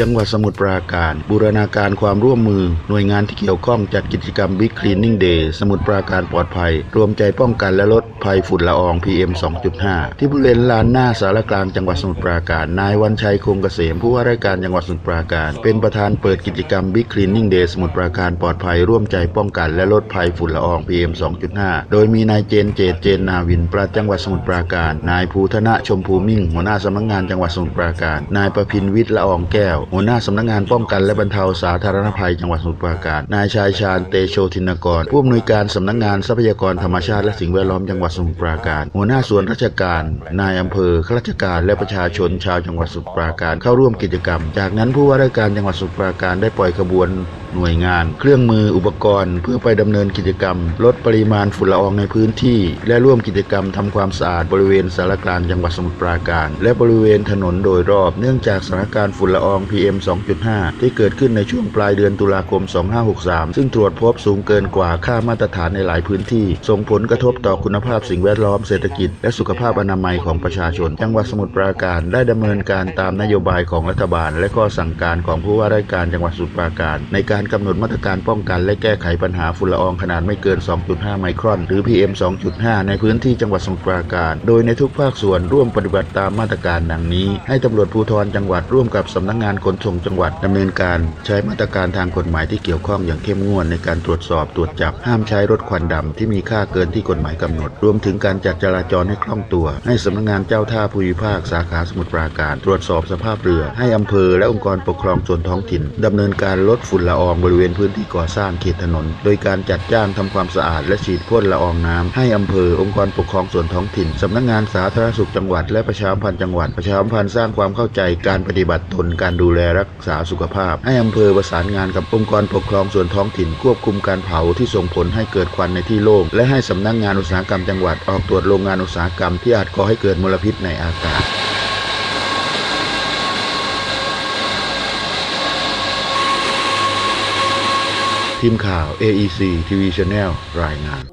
จังหวัดสมุทรปราการ บูรณาการความร่วมมือ หน่วยงานที่เกี่ยวข้องจัดกิจกรรม Big Cleaning Day สมุทรปราการปลอดภัย รวมใจป้องกันและลดภัยฝุ่นละออง PM 2.5 ที่บริเวณลานหน้าสารกลางจังหวัดสมุทรปราการ นายวันชัยคงเกษมผู้ว่าราชการจังหวัดสมุทรปราการ เป็นประธานเปิดกิจกรรม Big Cleaning Day สมุทรปราการปลอดภัย ร่วมใจป้องกันและลดภัยฝุ่นละออง PM 2.5 โดยมีนายเจนเจตเจนนาวินประจังหวัดสมุทรปราการ นายภูธนะชมพูมิ่ง หัวหน้าสำนักงานจังหวัดสมุทรปราการ นายประพินวิทย์ละอองแก้วหัวหน้าสำนักงานป้องกันและบรรเทาสาธารณภัยจังหวัดสมุทรปราการ นายชายชาญเตโชธินกร ผู้อำนวยการสำนักงานทรัพยากรธรรมชาติและสิ่งแวดล้อมจังหวัดสมุทรปราการ หัวหน้าส่วนราชการ นายอำเภอข้าราชการและประชาชนชาวจังหวัดสมุทรปราการเข้าร่วมกิจกรรม จากนั้นผู้ว่าราชการจังหวัดสมุทรปราการได้ปล่อยขบวน หน่วยงาน เครื่องมืออุปกรณ์ เพื่อไปดำเนินกิจกรรม ลดปริมาณฝุ่นละอองในพื้นที่ และร่วมกิจกรรมทำความสะอาดบริเวณสารกลางจังหวัดสมุทรปราการ และบริเวณถนนโดยรอบเนื่องจากสถานการณ์ฝุ่นละออง PM 2.5 ที่เกิดขึ้นในช่วงปลายเดือนตุลาคม 2563 ซึ่งตรวจพบสูงเกินกว่าค่ามาตรฐานในหลายพื้นที่ ส่งผลกระทบต่อคุณภาพสิ่งแวดล้อมเศรษฐกิจ และสุขภาพอนามัยของประชาชน จังหวัดสมุทรปราการได้ดำเนินการตามนโยบายของรัฐบาล และข้อสั่งการของผู้ว่าราชการจังหวัดสมุทรปราการ ในการกำหนดมาตรการป้องกันและแก้ไขปัญหาฝุ่นละอองขนาดไม่เกิน 2.5 ไมครอน หรือ PM 2.5 ในพื้นที่จังหวัดสมุทรปราการ โดยในทุกภาคส่วนร่วมปฏิบัติตามมาตรการดังนี้ ให้ตำรวจภูธรจังหวัดร่วมกับสำนักงานขนส่งจังหวัดดำเนินการ ใช้มาตรการทางกฎหมายที่เกี่ยวข้องอย่างเข้มงวดในการตรวจสอบตรวจจับห้ามใช้รถควันดำที่มีค่าเกินที่กฎหมายกำหนด รวมถึงการจัดจราจรให้คล่องตัว ให้สำนักงานเจ้าท่าภูมิภาคสาขาสมุทรปราการ ตรวจสอบสภาพเรือ ให้อำเภอและองค์กรปกครองส่วนท้องถิ่นดำเนินการลดฝุ่นละอองบริเวณพื้นที่ก่อสร้างเขตถนน โดยการจัดจ้างทำความสะอาดและฉีดพ่นละอองน้ำให้อำเภอองค์กรปกครองส่วนท้องถิ่นสำนักงานสาธารณสุขจังหวัด และประชาพันธ์จังหวัด ประชาพันธ์สร้างความเข้าใจการปฏิบัติตนการดูแลรักษาสุขภาพ ให้อำเภอประสานงานกับองค์กรปกครองส่วนท้องถิ่น ควบคุมการเผาที่ส่งผลให้เกิดควันในที่โล่งและให้สำนักงานอุตสาหกรรมจังหวัดออกตรวจโรงงานอุตสาหกรรมที่อาจก่อให้เกิดมลพิษในอากาศ ทีมข่าว AEC TV Channel รายงาน